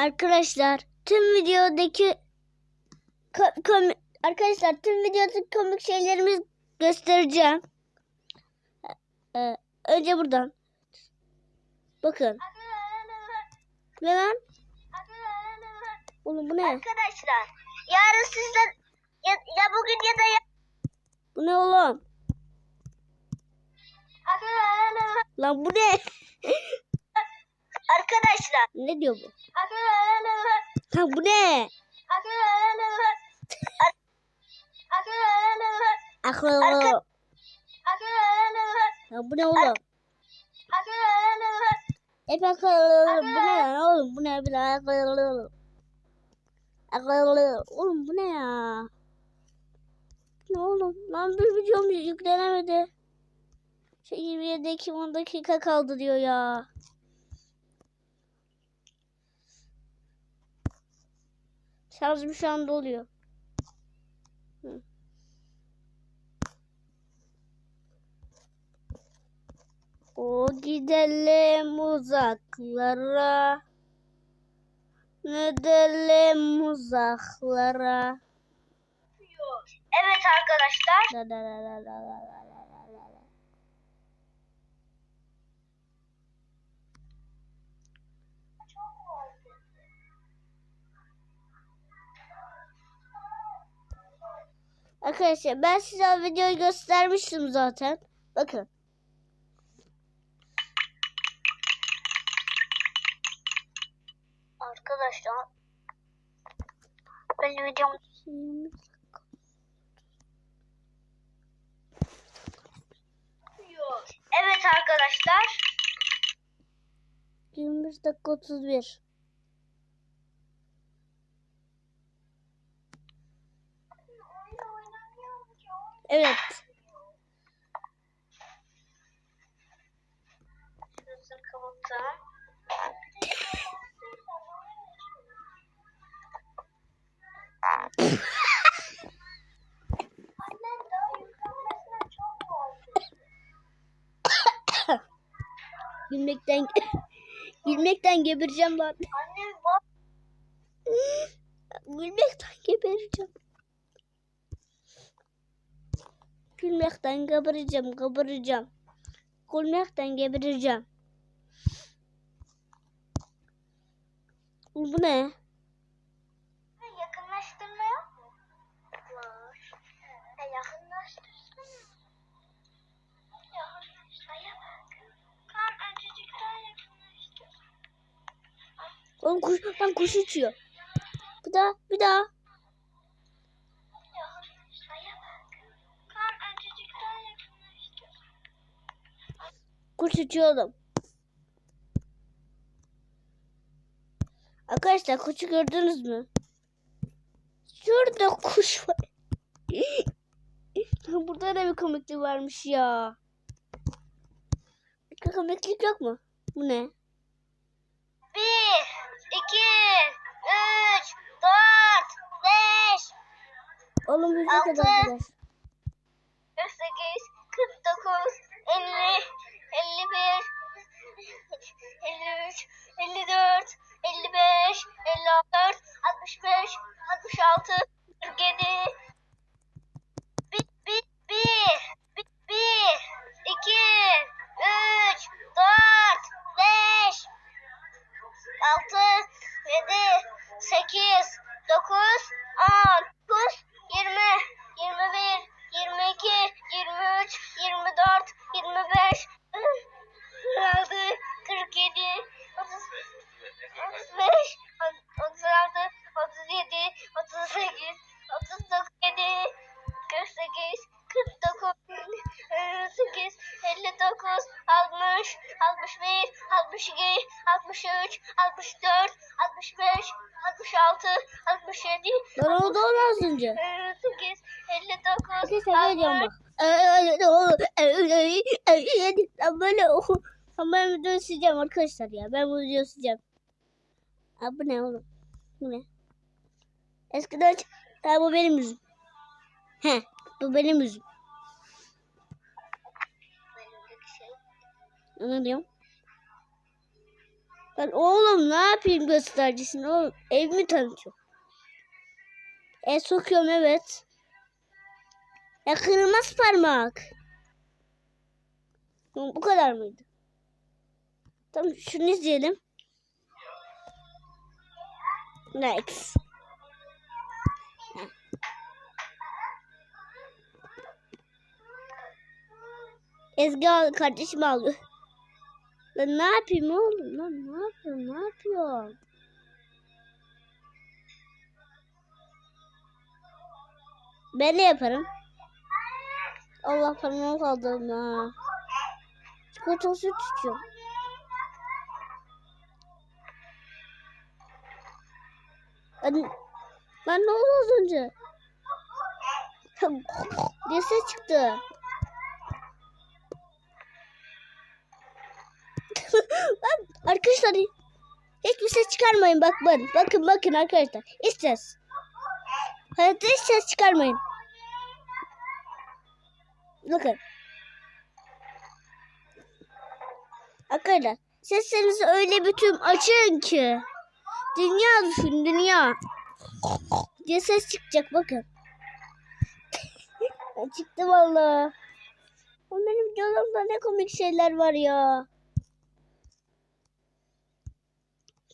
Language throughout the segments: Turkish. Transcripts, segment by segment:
Arkadaşlar tüm videodaki ko- komi- arkadaşlar tüm videodaki komik şeylerimizi göstereceğim. Ee, önce buradan. Bakın. Ne lan? Oğlum bu ne? Arkadaşlar yarın sizler ya, ya bugün ya da ya... Bu ne oğlum? Lan bu ne? Arkadaşlar ne diyor bu? Lan bu ne? Akıllı. Lan bu ne oğlum? Hep akıllı. Bu ne oğlum? Bu ne bir akıllı? Akıllı. Oğlum bu ne ya? Ne oğlum? Lan bir videomuz yüklenemedi. Şey 27'deki 10 dakika kaldı diyor ya. Şarjım şu anda oluyor. O gidelim uzaklara. Ne delim uzaklara. Evet arkadaşlar. Da, da, da, da, da, da, da. Arkadaşlar ben size o videoyu göstermiştim zaten. Bakın. Arkadaşlar benim videom Evet arkadaşlar 21 dakika 31. Evet. Gülmekten gülmekten gebereceğim lan. Anne bak. Gülmekten gebereceğim. Gülmekten gebereceğim, gebereceğim. Gülmekten gebereceğim. Bu ne? yakınlaştırma yok mu? Var. E yakınlaştırsana. Yakınlaştırmaya bak. Kan daha yakınlaştır. Oğlum kuş, lan kuş uçuyor. Bir daha, bir daha. Yakınlaştırmaya bak. Kan öncecik daha yakınlaştır. Kuş uçuyor oğlum. Arkadaşlar kuşu gördünüz mü? Şurada kuş var. Burada da bir komiklik varmış ya. Bir komiklik yok mu? Bu ne? Bir, iki, üç, dört, beş, Oğlum ne Altı. kadar güzel. 48, 49, 50, 51, 53, 54, 55, 54, 65, 66, 47, bir, bir, bir, bir, bir, iki, üç, dört, beş, altı, yedi, sekiz, dokuz, on, dokuz, yirmi, yirmi bir, yirmi iki, yirmi üç, yirmi dört, yirmi beş, 36, 47, 30, 35, 36, 37, 38, 39, 48, 49, 58, 59, 60, 61, 62, 63, 64, 65, 66, 67. Ben orada onu az önce. 58, 59, 60. Arkadaşlar ne diyorum bak. Ben böyle oku ben ben videoyu sileceğim arkadaşlar ya. Ben bu videoyu sileceğim. Aa, bu ne oğlum? Bu ne? Eskiden ha, bu benim yüzüm. He, bu benim yüzüm. Ne diyorum? Ben oğlum ne yapayım göstercisini oğlum. Evimi tanıtıyorum. E sokuyorum evet. Ya kırılmaz parmak. Bu kadar mıydı? Tamam şunu izleyelim. Next. Ezgi al, kardeşim alıyor. Lan ne yapayım oğlum? Lan ne yapıyorum? Ne yapıyorum? Ben de yaparım. Allah parmağım kaldı ha. Çikolatalı süt içiyorum. Ben, ben ne oldu az önce? Bir ses çıktı. Bak arkadaşlar hiçbir ses çıkarmayın bak bakın bakın bakın arkadaşlar hiç ses. Hayatta hiç ses çıkarmayın. Bakın. Arkadaşlar seslerinizi öyle bütün açın ki dünya düşün dünya diye ses çıkacak bakın. Çıktı vallahi. Ama Benim videolarımda ne komik şeyler var ya.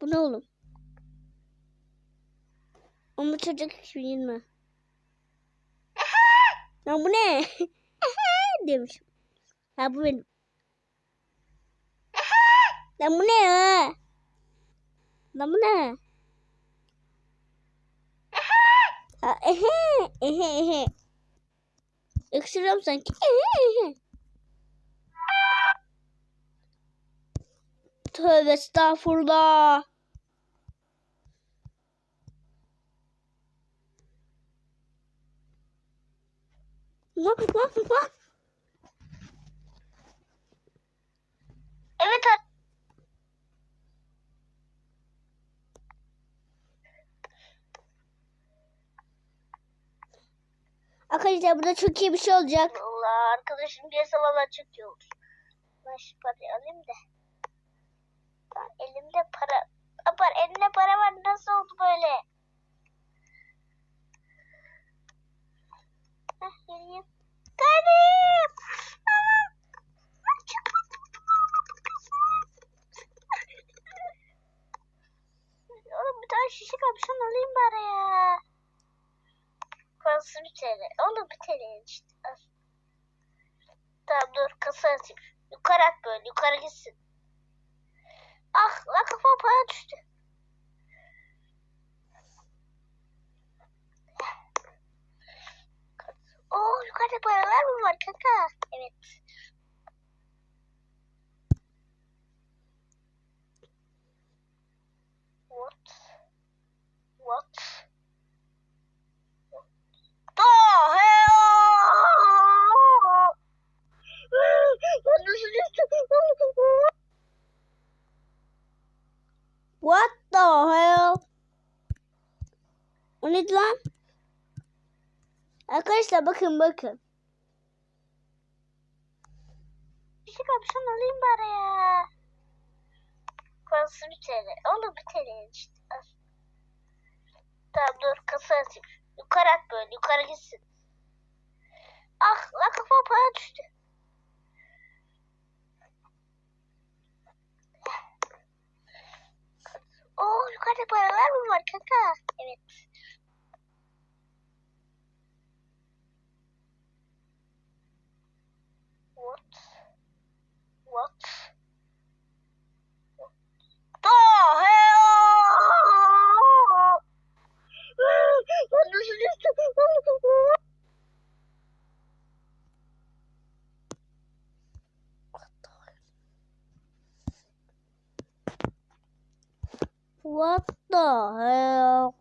Bu ne oğlum? Ama çocuk 2020. Lan bu ne? demişim. Ha bu benim. Lan bu ne ya? Lan bu ne? Ha, ehe, ehe, ehe. Öksürüyorum sanki. Ehe, ehe. Tövbe estağfurullah. Bak bak bak. Evet ar- Arkadaşlar burada çok iyi bir şey olacak. Allah arkadaşım gelse valla çok iyi olur. Ben şu parayı alayım da. Lan elimde para. Apar elinde para var nasıl oldu böyle? Heh geleyim. Geldim. Oğlum bir tane şişe kalmış onu alayım bari ya. Parası bir TL. Oğlum bir TL işte. Al. Tamam dur kasa atayım. Yukarı at böyle yukarı gitsin. Ah la kafam para düştü. Oo yukarıda paralar mı var kaka? Evet. What? What? The hell? Ben nasıl düştüm? What the hell? O neydi lan? Arkadaşlar bakın bakın. Şey kapşon alayım bari ya. Parası bir TL. Oğlum bir TL işte. Tamam dur kasa atayım. Yukarı at böyle yukarı gitsin. Ah la kafam para düştü. Var kaka? Evet. What? What? The hell? Ben nasıl düştüm? What the hell?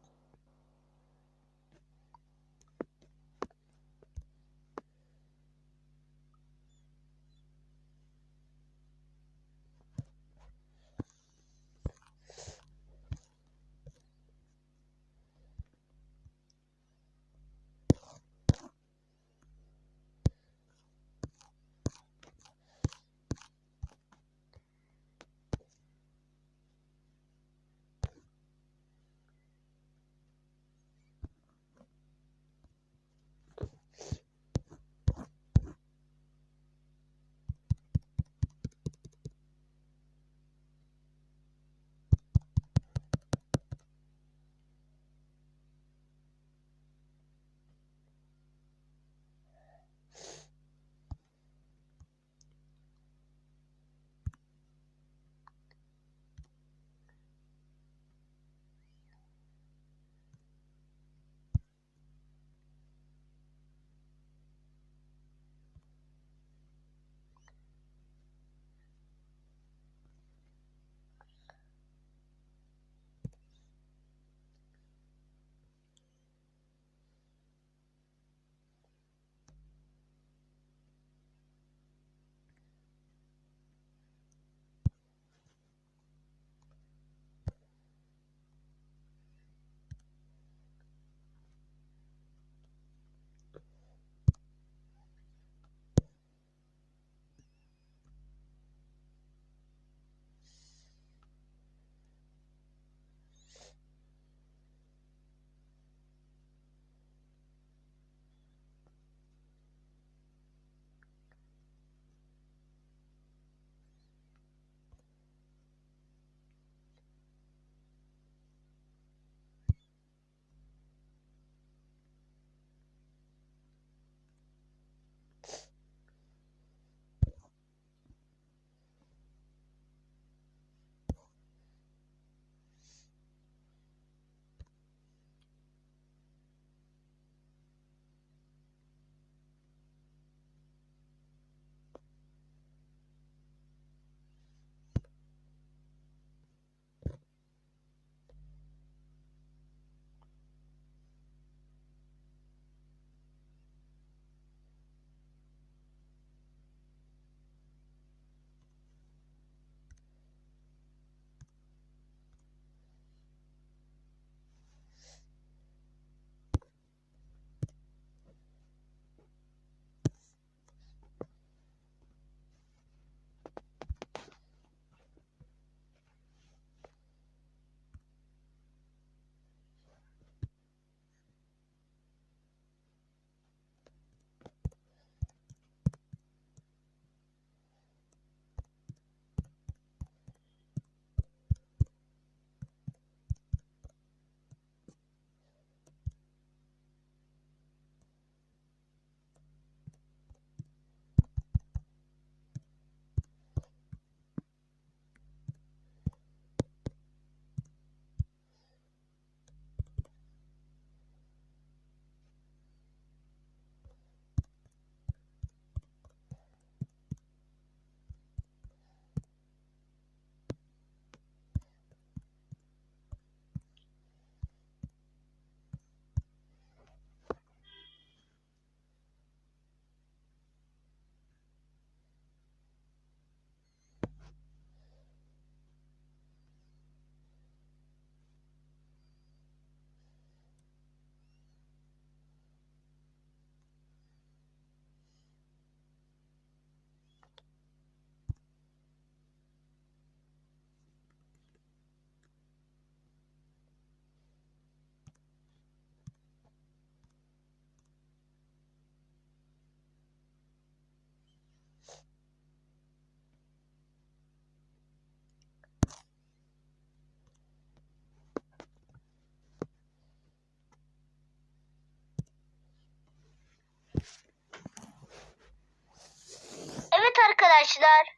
Arkadaşlar.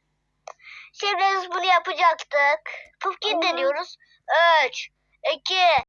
Şimdi biz bunu yapacaktık. Pumpkin Ama- deniyoruz. 3, 2,